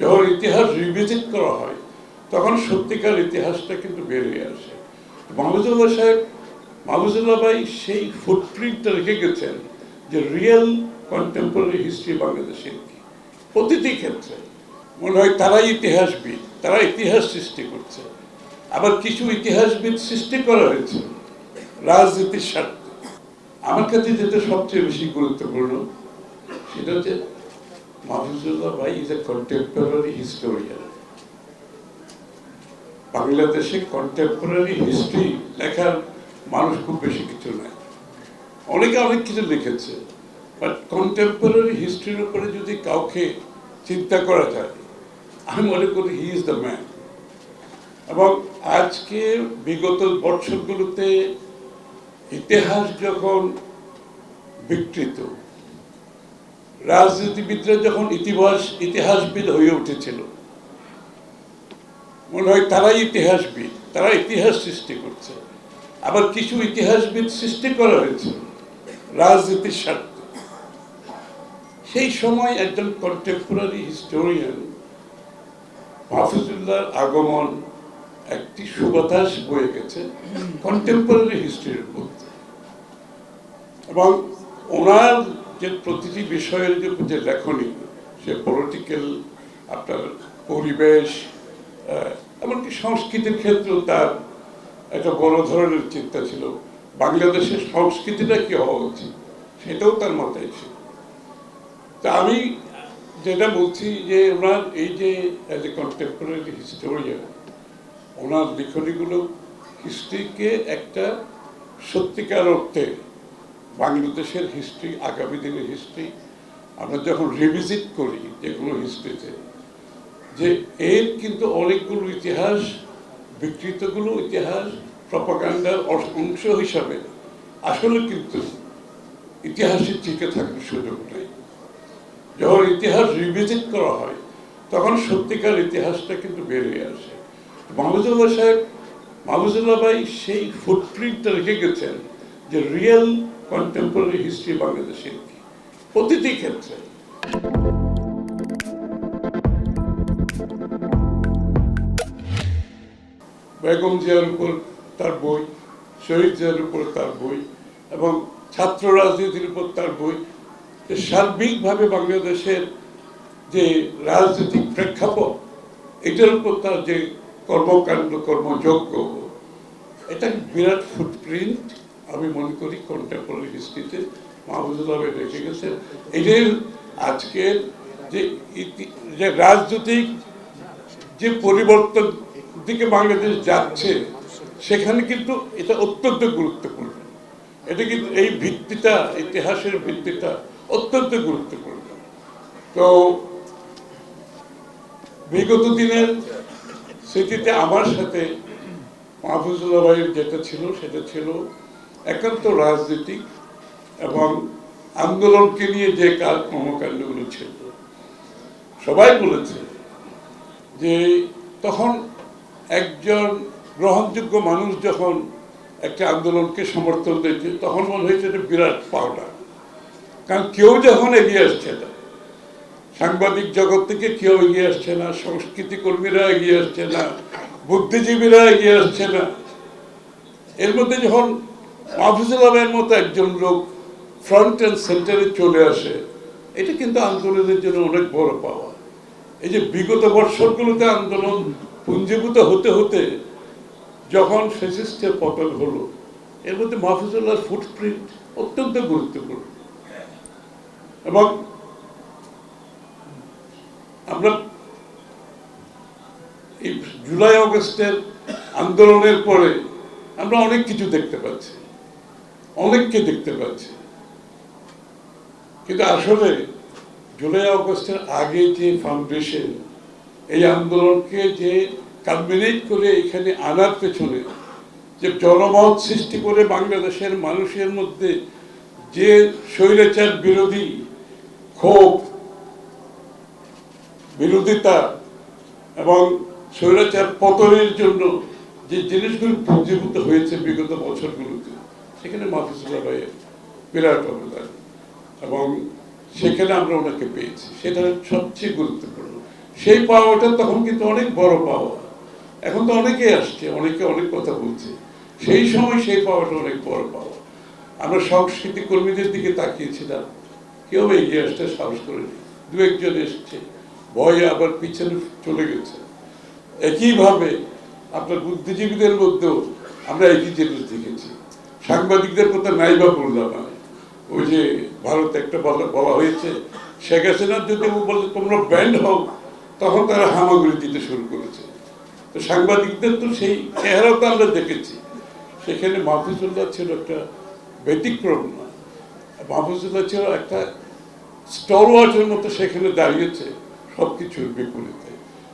যখন ইতিহাস রিভিজিট করা হয়, তখন সত্যিকার ইতিহাসটা কিন্তু বেরিয়ে আসে। মাহবুজুল্লাহ সাহেব মাহবুজুল্লাহ ভাই সেই ফুটপ্রিন্টটা রেখে গেছেন যে রিয়েল কন্টেম্পোরারি হিস্ট্রি বাংলাদেশের কি। প্রতিটি ক্ষেত্রে মনে হয় তারাই ইতিহাসবিদ, তারা ইতিহাস সৃষ্টি করছে। আবার কিছু ইতিহাসবিদ সৃষ্টি করা হয়েছে, রাজনীতির স্বার্থে। আমার কাছে যেটা সবচেয়ে বেশি গুরুত্বপূর্ণ, সেটা হচ্ছে মাহফুজুল্লাহ ভাই ইজ এ কন্টেম্পোরারি হিস্টোরিয়ান বাংলাদেশে কন্টেম্পোরারি হিস্ট্রি লেখার মানুষ খুব বেশি কিছু নাই। অনেকে অনেক কিছু লিখেছে বাট কন্টেম্পোরারি হিস্ট্রির উপরে যদি কাউকে চিন্তা করা যায়, আমি মনে করি হি ইজ দ্য ম্যান এবং আজকে বিগত বছরগুলোতে ইতিহাস যখন বিকৃত রাজনীতিবিদরা যখন ইতিহাস ইতিহাসবিদ হয়ে উঠেছিল, মনে হয় তারাই ইতিহাসবিদ, তারা ইতিহাস সৃষ্টি করছে। আবার কিছু ইতিহাসবিদ সৃষ্টি করা হয়েছে, রাজনীতির স্বার্থে। সেই সময় একজন কন্টেম্পোরারি হিস্টোরিয়ান মাহফুজুল্লাহর আগমন একটি সুবাতাস বয়ে গেছে কন্টেম্পোরারি হিস্ট্রির মধ্যে। এবং ওনার যে প্রতিটি বিষয়ের যে লেখনী, সে পলিটিক্যাল আপনার পরিবেশ এমনকি সংস্কৃতির ক্ষেত্রেও তার একটা বড় ধরনের চিন্তা ছিল। বাংলাদেশের সংস্কৃতিটা কি হওয়া উচিত? সেটাও তার মাথায় ছিল। তা আমি যেটা বলছি যে ওনার এই যে অ্যাজ এ কন্টেম্পোরারি হিস্টোরিয়ান ওনার লিখনীগুলো হিস্ট্রিকে একটা সত্যিকার অর্থে বাংলাদেশের হিস্ট্রি আগামী দিনের হিস্ট্রি আমরা যখন রিভিজিট করি যে কোনো হিস্ট্রিতে যে এর কিন্তু অনেকগুলো ইতিহাস, বিকৃতগুলো ইতিহাস প্রপাগান্ডার অংশ হিসাবে আসলে কিন্তু ইতিহাসে টিকে থাকার সুযোগ নেই। যখন ইতিহাস রিভিজিট করা হয়, তখন সত্যিকার ইতিহাসটা কিন্তু বেরিয়ে আসে। মাহবুজুল্লাহ সাহেব মাহবুজুল্লাহ ভাই সেই ফুটপ্রিন্টটা রেখে গেছেন যে রিয়েল কন্টেম্পোরারি হিস্ট্রি বাংলাদেশের কি প্রতিটি ক্ষেত্রে। বেগম জিয়ার উপর তার বই, শহীদ জিয়ার উপর তার বই এবং ছাত্র রাজনীতির উপর তার বই সার্বিকভাবে বাংলাদেশের যে রাজনৈতিক প্রেক্ষাপট, এটার উপর তার যে কর্মকাণ্ড, কর্মযজ্ঞ, এটা বিরাট ফুটপ্রিন্ট আমি মনে করি কন্টেম্পোরারি হিস্ট্রিতে মাহবুবুল্লাহ ভাই রেখে গেছে এটাই আজকের যে যে রাজনৈতিক যে পরিবর্তন দিকে বাংলাদেশ যাচ্ছে, সেখানে কিন্তু এটা অত্যন্ত গুরুত্বপূর্ণ। এটা কিন্তু এই ভিত্তিটা, ইতিহাসের ভিত্তিটা অত্যন্ত গুরুত্বপূর্ণ। তো বিগত দিনের স্মৃতিতে আমার সাথে মাহফুজুল্লাহ ভাইয়ের যেটা ছিল, সেটা ছিল একান্ত রাজনীতিক এবং আন্দোলনকে নিয়ে যে কাজ কর্মকাণ্ডগুলো ছিল, সবাই বলেছে যে তখন একজন গ্রহণযোগ্য মানুষ যখন একটা আন্দোলনকে সমর্থন দিয়েছে, তখন মনে হয়েছে এটা বিরাট পাওনা। কারণ কেউ যখন এগিয়ে আসছে না, সাংবাদিক জগৎ থেকে কেউ এগিয়ে আসছে না, সংস্কৃতি কর্মীরা এগিয়ে আসছে না, বুদ্ধিজীবীরা এগিয়ে আসছে না, এর মধ্যে যখন মাহফুজুল আলমের মতো একজন লোক ফ্রন্ট অ্যান্ড সেন্টারে চলে আসে, এটা কিন্তু আন্দোলনের জন্য অনেক বড় পাওয়া। এই যে বিগত বৎসরগুলোতে আন্দোলন পুঞ্জীভূত হতে হতে যখন ফেসিস্টের পতন হলো, এর মধ্যে মাহফুজুল্লাহর ফুটপ্রিন্ট অত্যন্ত গুরুত্বপূর্ণ। এবং আমরা এই জুলাই, অগস্টের আন্দোলনের পরে আমরা অনেক কিছু দেখতে পাচ্ছি। অনেককে দেখতে পাচ্ছি। কিন্তু আসলে জুলাই অগস্টের আগে যে ফাউন্ডেশন এই আন্দোলনকে যে কালমিনেট করে এখানে আনার পেছনে যে জনমত সৃষ্টি করে বাংলাদেশের মানুষের মধ্যে যে স্বৈরাচার বিরোধী ক্ষোভ, বিরোধিতা এবং স্বৈরাচার পতনের জন্য যে জিনিসগুলো পুঞ্জীভূত হয়েছে বিগত বছরগুলোতে সেখানে মাহফুজুল্লাহ ভাইয়ের বিরাট অবদান। এবং সেখানে আমরা ওনাকে পেয়েছি। সেটা সবচেয়ে গুরুত্বপূর্ণ। সেই পাওয়াটা তখন কিন্তু অনেক বড় পাওয়া। এখন তো অনেকে আসছে, অনেকে অনেক কথা বলছে। সেই সময় সেই পাওয়াটা অনেক বড় পাওয়া। আমরা সংস্কৃতি কর্মীদের দিকে তাকিয়েছিলাম। কেউ এগিয়ে আসতে সাহস করেনি। দু একজন এসছে। ভয়ে আবার পিছনে চলে গেছে। একইভাবে আপনার বুদ্ধিজীবীদের মধ্যেও আমরা একই জিনিস দেখেছি। সাংবাদিকদের কথা নাই বা আমি ওই যে ভারতে একটা বলা হয়েছে, শেখ হাসিনার যদি ও বলে তোমরা ব্যান্ড হও, তখন তারা হামাগুড়ি দিতে শুরু করেছে। তো সাংবাদিকদের তো সেই চেহারাও তো আমরা দেখেছি। সেখানে মাহফুজুল্লাহ ছিল একটা ব্যতিক্রম না মাহফুজুল্লাহ ছিল একটা স্টলওয়ার্টের মতো সেখানে দাঁড়িয়েছে সব কিছুর বিপরীতে।